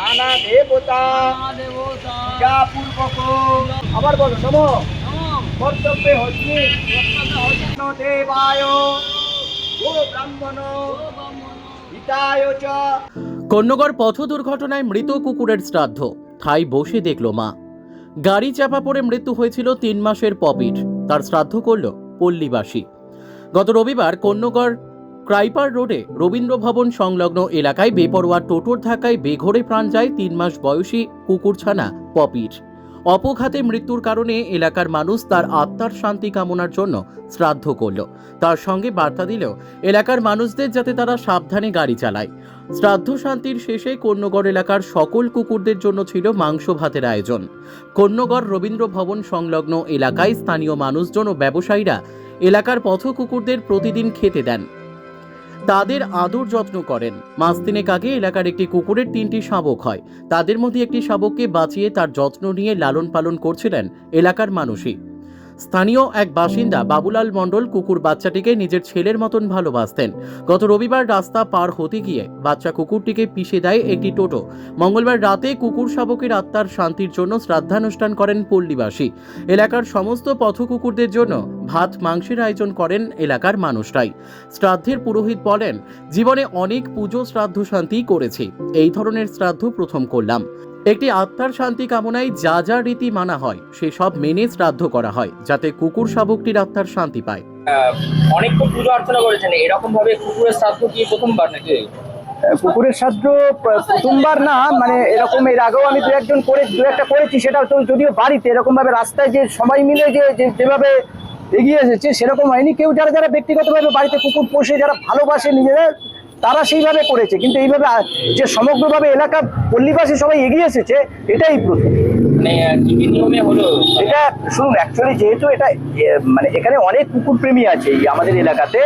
নানা দেবতা। যা পূর্বক। আবার বলো নম। কর্তব্যে হচ্ছি দেবায়। ও ব্রাহ্মণ। হিতায় চ। কন্যগড় পথ দুর্ঘটনায় মৃত কুকুরের শ্রাদ্ধ। ঠাই বসে দেখল মা। গাড়ি চাপা পড়ে মৃত্যু হয়েছিল তিন মাসের পপির তার শ্রাদ্ধ করল পল্লীবাসী। গত রবিবার কন্যগড় ক্রাইপার রোডে রবীন্দ্র ভবন সংলগ্ন এলাকায় বেপরোয়া টোটোর ধাক্কায় বেঘরে প্রাণ যায় তিন মাস বয়সী কুকুরছানা পপির। অপঘাতে মৃত্যুর কারণে এলাকার মানুষ তার আত্মার শান্তি কামনার জন্য শ্রাদ্ধ করল। তার সঙ্গে বার্তা দিল, এলাকার মানুষদের যাতে তারা সাবধানে গাড়ি চালায়। শ্রাদ্ধ শান্তির শেষে কন্যগড় এলাকার সকল কুকুরদের জন্য ছিল মাংস ভাতের আয়োজন। কন্যগড় রবীন্দ্র ভবন সংলগ্ন এলাকায় স্থানীয় মানুষজন ও ব্যবসায়ীরা এলাকার পথ কুকুরদের প্রতিদিন খেতে দেন। তাদের আদর যত্ন করেন। মাস তিনেক আগে এলাকার একটি কুকুরের তিনটি শাবক হয়। তাদের মধ্যে একটি শাবককে বাঁচিয়ে তার যত্ন নিয়ে লালন পালন করছিলেন এলাকার মানুষই। স্থানীয় এক বাসিন্দা বাবুলাল মণ্ডল কুকুর বাচ্চাটিকে নিজের ছেলের মতন ভালোবাসতেন। গত রবিবার রাস্তা পার হতে গিয়ে বাচ্চা কুকুরটিকে পিষে দেয় একটি টোটো। মঙ্গলবার রাতে কুকুর শাবকের আত্মার শান্তির জন্য শ্রাদ্ধানুষ্ঠান করেন পল্লীবাসী। এলাকার সমস্ত পথ কুকুরদের জন্য ভাত, মাংসের আয়োজন করেন এলাকার মানুষরাই। শ্রাদ্ধের পুরোহিত বলেন, জীবনে অনেক পুজো শ্রাদ্ধ শান্তি করেছি। এই ধরনের শ্রাদ্ধ প্রথম করলাম। একটি আত্মার শান্তি কামনায় যা যা রীতি মানা হয় সেসব মেনে শ্রাদ্ধ করা হয় যাতে কুকুর শাবকটির আত্মার শান্তি পায়। অনেক তো পুজো অর্চনা করেছেন এরকম ভাবে কুকুরের শ্রাদ্ধ কি প্রথমবার নাকি? কুকুরের প্র- প্রথমবার না মানে এরকম এর আগেও আমি দু একজন করে দু একটা করেছি সেটা তো যদিও বাড়িতে এরকম ভাবে রাস্তায় যে সবাই মিলে যে যে- যেভাবে এগিয়ে এসেছে সেরকম হয়নি। কেউ যারা যারা ব্যক্তিগতভাবে বাড়িতে কুকুর পোষে যারা ভালোবাসে নিজেরা তারা সেইভাবে করেছে। কিন্তু এইভাবে যে সমগ্রভাবে এলাকা পল্লীবাসী সবাই এগিয়ে এসেছে এটাই প্রথম। মানে এটা শুনুন অ্যাকচুয়ালি যেহেতু এটা মানে এখানে অনেক কুকুর প্রেমী আছে আমাদের এলাকাতে।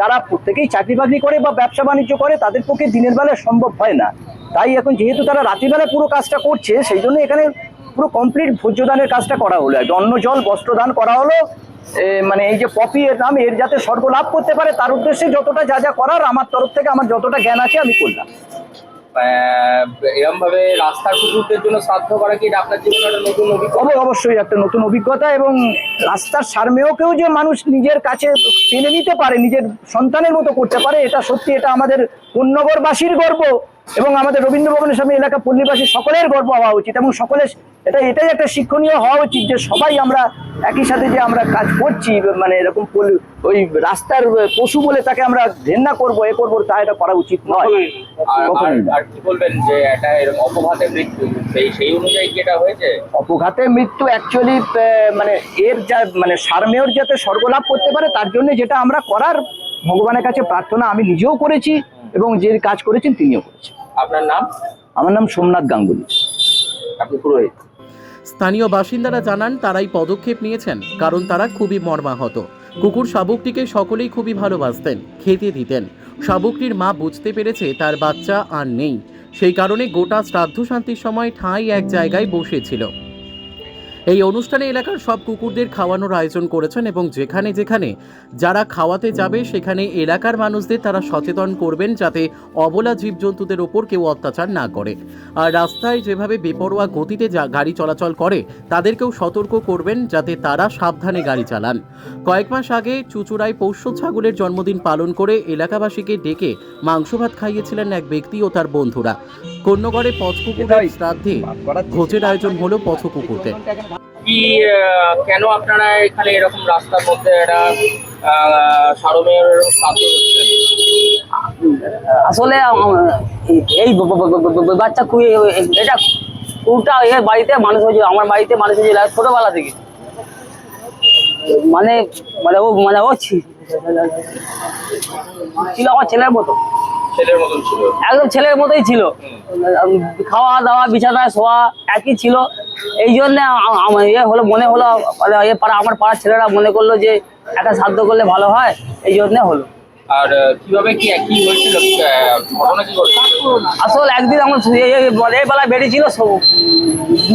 তারা প্রত্যেকেই চাকরি বাকরি করে বা ব্যবসা বাণিজ্য করে তাদের পক্ষে দিনের বেলা সম্ভব হয় না। তাই এখন যেহেতু তারা রাত্রিবেলা পুরো কাজটা করছে সেই জন্য এখানে পুরো কমপ্লিট ভোজ্যদানের কাজটা করা হলো। আর অন্ন জল বস্ত্রদান করা হলো মানে এই যে পপি এর নাম এর যাতে স্বর্গ লাভ করতে পারে তার উদ্দেশ্যে যতটা যা যা করার আমার তরফ থেকে আমার যতটা জ্ঞান আছে আমি করলাম। এরকম ভাবে রাস্তার কুকুরদের জন্য শ্রাদ্ধ করা কি আপনার জীবনে একটা নতুন অভিজ্ঞতা? অবশ্যই একটা নতুন অভিজ্ঞতা এবং রাস্তার সারমেয়কেও যে মানুষ নিজের কাছে টেনে নিতে পারে নিজের সন্তানের মতো করতে পারে এটা সত্যি এটা আমাদের গর্ব এবং আমাদের রবীন্দ্র ভবনের সামনে এলাকা পল্লীবাসী সকলের গর্ব হওয়া উচিত এবং সকলের এটা এটাই একটা শিক্ষণীয় হওয়া উচিত যে সবাই আমরা একই সাথে যে আমরা কাজ করছি মানে এরকম ওই রাস্তার পশু বলে তাকে আমরা ঘেন্না করব এ করব তা এটা করা উচিত নয়। অপঘাতে মৃত্যু অ্যাকচুয়ালি মানে এর যা মানে সারমেয়র যাতে স্বর্গলাভ করতে পারে তার জন্য যেটা আমরা করার ভগবানের কাছে প্রার্থনা আমি নিজেও করেছি এবং যে কাজ করেছেন তিনিও করেছেন। আপনার নাম? আমার নাম সোমনাথ গাঙ্গুলি। আপনি পুরোহিত? স্থানীয় বাসিন্দারা জানান, তারাই পদক্ষেপ নিয়েছেন, কারণ তারা খুবই মর্মাহত। কুকুর শাবকটিকে সকলেই খুবই ভালোবাসতেন, খেতে দিতেন। শাবকটির মা বুঝতে পেরেছে তার বাচ্চা আর নেই। সেই কারণে গোটা শ্রাদ্ধ শান্তির সময় ঠাঁই এক জায়গায় বসেছিল এই অনুষ্ঠানে এলাকার সব কুকুরদের খাওয়ানোর আয়োজন করেছেন এবং যেখানে যেখানে যারা খাওয়াতে যাবে, সেখানে এলাকার মানুষদের তারা সচেতন করবেন যাতে অবলা জীবজন্তুদের ওপর কেউ অত্যাচার না করে। আর রাস্তায় যেভাবে বেপরোয়া গতিতে যা গাড়ি চলাচল করে, তাদেরকেও সতর্ক করবেন যাতে তারা সাবধানে গাড়ি চালান। কয়েক মাস আগে চুচুড়ায় পৌষ্য ছাগলের জন্মদিন পালন করে এলাকাবাসীকে ডেকে মাংস ভাত খাইয়েছিলেন এক ব্যক্তি ও তার বন্ধুরা। কন্যগড়ে পথ কুকুরের শ্রাদ্ধে ভোজের আয়োজন হলো পথ কুকুরদের কি কেন আপনারা এখানে এরকম রাস্তার মধ্যে একটা সারমের শ্রাদ্ধ আসলে এই বাচ্চা খুবই এটা কুকুরটা এর বাড়িতে মানুষ হয়েছে আমার বাড়িতে মানুষ হয়েছে ছোটবেলা থেকে। মানে মানে ও মানে ও ছিল আমার ছেলের মতো। ছেলের মতন ছিল। একদম ছেলের মতোই ছিল। খাওয়া দাওয়া বিছানায় শোয়া একই ছিল। এই জন্যে ইয়ে হলো মনে হলো মানে এ পাড়া আমার পাড়ার ছেলেরা মনে করল যে একটা সাধ্য করলে ভালো হয় এই জন্যে হলো। আর কীভাবে কি কি হয়েছিল? ঘটনা কি ঘটেছিল? আসল একদিন আমার মানে বেলায় বেরিয়েছিল সব-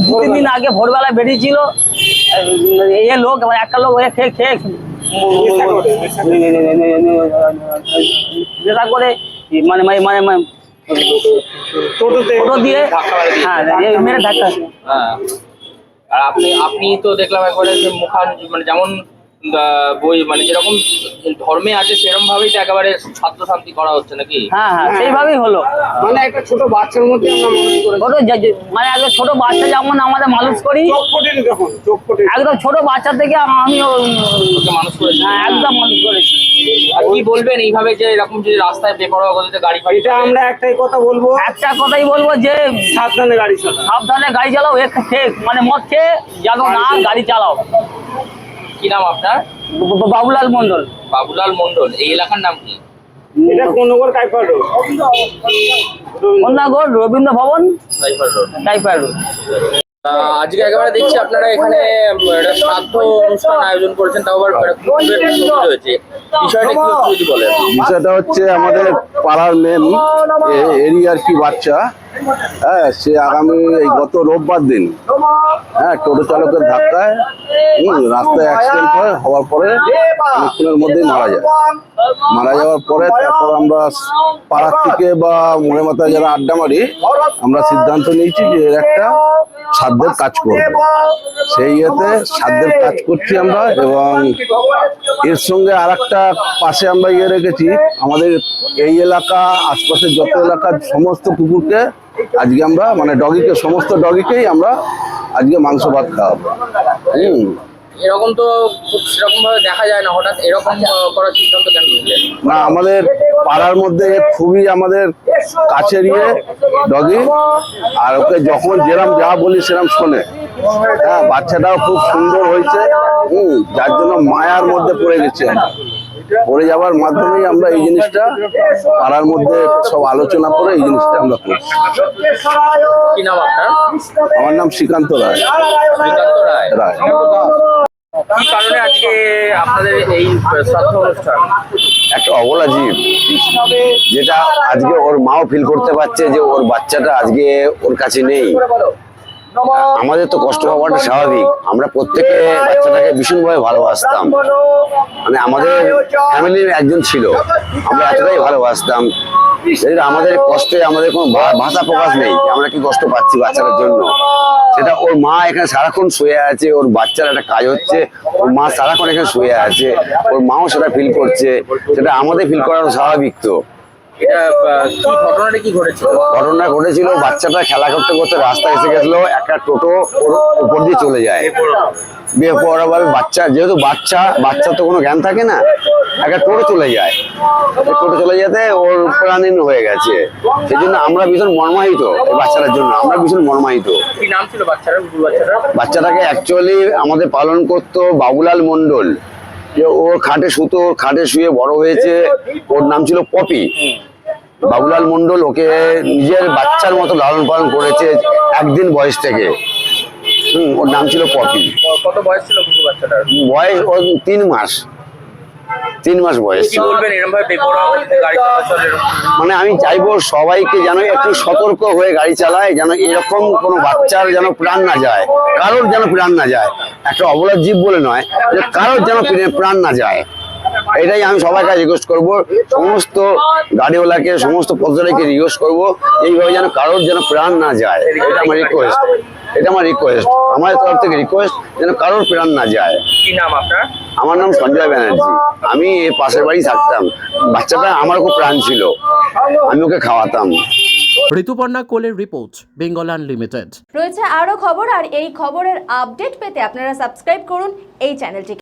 দু তিন দিন আগে ভোরবেলায় বেরিয়েছিল। এ লোক এবার একটা লোক খেয়ে খেয়ে করে মানে মানে মানে টোটোতে? টোটো দিয়ে। হ্যাঁ মেরে ধাক্কা। হ্যাঁ। আর আপনি আপনি তো দেখলাম একবারে যে মুখান মানে যেমন বই মানে যেরকম ধর্মে আছে সেরকম ভাবেই তো একেবারে ছাত্র শান্তি করা হচ্ছে নাকি? হ্যাঁ হ্যাঁ সেইভাবেই হলো। মানে একটা ছোট বাচ্চার মধ্যে মানুষ ছোট মানে একদম ছোট বাচ্চা যেমন আমাদের মানুষ করি একদম ছোট বাচ্চা থেকে আমি মানুষ করেছে। হ্যাঁ, একদম মানুষ করেছি। আর কি বলবেন? এইভাবে যে এরকম যদি রাস্তায় বেপরোয়া গতিতে গাড়ি ফাড়ি এটা আমরা একটাই কথা বলব। একটা কথাই বলব যে সাবধানে গাড়ি চালা। সাবধানে গাড়ি চালাও এক ঠিক মানে মদ খেয়ে যেন না গাড়ি চালাও। কি নাম আপনার? বাবুলাল মন্ডল বাবুলাল মন্ডল এই এলাকার নাম কি? এটা কোন নগর? Kuiper road. Kanyagarh Rabindra Bhavan? Road. Road. আজকে একেবারে দেখছি আপনারা এখানে শ্রাদ্ধ অনুষ্ঠান আয়োজন করেছেন, তাও আবার রয়েছে। বিষয়টা কি বিষয়টা হচ্ছে আমাদের পাড়ার মেন এরিয়ার কি বাচ্চা হ্যাঁ সে আগামী এই গত রোববার দিন হ্যাঁ টোটো চালকের ধাক্কায় রাস্তায় অ্যাক্সিডেন্ট হয়, হওয়ার পরে অনেকক্ষণের মধ্যেই মারা যায় মারা যাওয়ার পরে তারপর আমরা পাড়ার থেকে বা মনে মাথায় যারা আড্ডা মারি, আমরা সিদ্ধান্ত নিয়েছি যে এর একটা সাধ্যের কাজ করব। সেই ইয়েতে সাধ্যের কাজ করছি আমরা এবং এর সঙ্গে আর একটা পাশে আমরা ইয়ে রেখেছি, আমাদের এই এলাকা, আশপাশের যত এলাকার সমস্ত কুকুরকে আজকে আমরা মানে ডগিকে সমস্ত ডগিকেই আমরা আজকে মাংস ভাত খাওয়াবো। হুম। এরকম তো খুব সেরকম ভাবে দেখা যায় না হঠাৎ এরকম করার সিদ্ধান্ত কেন না আমাদের পাড়ার মধ্যে খুবই আমাদের কাছের ইয়ে ডগি আর ওকে যখন যেরাম যা বলি সেরাম শোনে। হ্যাঁ বাচ্চাটাও খুব সুন্দর হয়েছে হুম যার জন্য মায়ার মধ্যে পড়ে গেছে। পড়ে যাওয়ার মাধ্যমেই আমরা এই জিনিসটা পাড়ার মধ্যে সব আলোচনা করে এই জিনিসটা আমরা করছি। আমার নাম শ্রীকান্ত রায়। রায়। রায়। কারণে আজকে আপনাদের এই শ্রাদ্ধ অনুষ্ঠান? একটা অবলা জীব যেটা আজকে ওর মাও ফিল করতে পারছে যে ওর বাচ্চাটা আজকে ওর কাছে নেই। আমাদের তো কষ্ট হওয়াটা স্বাভাবিক। আমরা প্রত্যেকে বাচ্চাটাকে ভীষণভাবে ভালোবাসতাম। মানে আমাদের ফ্যামিলির একজন ছিল। আমরা এতটাই ভালোবাসতাম। আমাদের কষ্টে আমাদের কোনো ভাষা প্রকাশ নেই আমরা কি কষ্ট পাচ্ছি বাচ্চাটার জন্য। সেটা ওর মা এখানে সারাক্ষণ শুয়ে আছে, ওর বাচ্চার একটা কাজ হচ্ছে, ওর মা সারাক্ষণ এখানে শুয়ে আছে, ওর মাও সেটা ফিল করছে। সেটা আমাদের ফিল করানো স্বাভাবিক তো। ঘটনা ঘটেছিল? বাচ্চাটা খেলা করতে করতে রাস্তায় এসে গেছিল একটা টোটো উপর দিয়ে চলে যায়। বেপরোয়াভাবে বাচ্চা যেহেতু বাচ্চা বাচ্চা তো কোনো জ্ঞান থাকে না একটা টোটো চলে যায়। টোটো চলে যেতে ওর প্রাণীন হয়ে গেছে। সেই জন্য আমরা ভীষণ মর্মাহিত এই বাচ্চাটার জন্য আমরা ভীষণ মর্মাহিত। বাচ্চাটাকে অ্যাকচুয়ালি আমাদের পালন করতো বাবুলাল মন্ডল যে ওর খাটে সুতো ওর খাটে শুয়ে বড় হয়েছে। ওর নাম ছিল পপি। বাবুলাল মন্ডল ওকে নিজের বাচ্চার মতো লালন পালন করেছে একদিন বয়স থেকে। হুম ওর নাম ছিল পপি। কত বয়স ছিল বাচ্চাটার? বয়স ওর তিন মাস। তিন মাস বয়স। মানে আমি চাইব সবাইকে যেন একটু সতর্ক হয়ে গাড়ি চালায় যেন এরকম কোনো বাচ্চার যেন প্রাণ না যায় কারোর যেন প্রাণ না যায়। একটা অবলা জীব বলে নয় যে কারোর যেন প্রাণ না যায়। এটাই আমি সবার কাছে রিকোয়েস্ট করব। সমস্ত গাড়িওয়ালাকে সমস্ত পথচারীকে রিকোয়েস্ট করব এইভাবে যেন কারোর যেন প্রাণ না যায়। এটা আমার রিকোয়েস্ট এটা আমার রিকোয়েস্ট আমার তরফ থেকে রিকোয়েস্ট যেন কারোর প্রাণ না যায়। কি নাম আপনার? আমার নাম সঞ্জয় ব্যানার্জি। আমি এর পাশের বাড়ি থাকতাম। বাচ্চাটা আমার খুব প্রাণ ছিল। আমি ওকে খাওয়াতাম। ঋতুপর্ণা কোলের রিপোর্ট বেঙ্গল আনলিমিটেড। রয়েছে আরও খবর আর এই খবরের আপডেট পেতে আপনারা সাবস্ক্রাইব করুন এই চ্যানেলটিকে।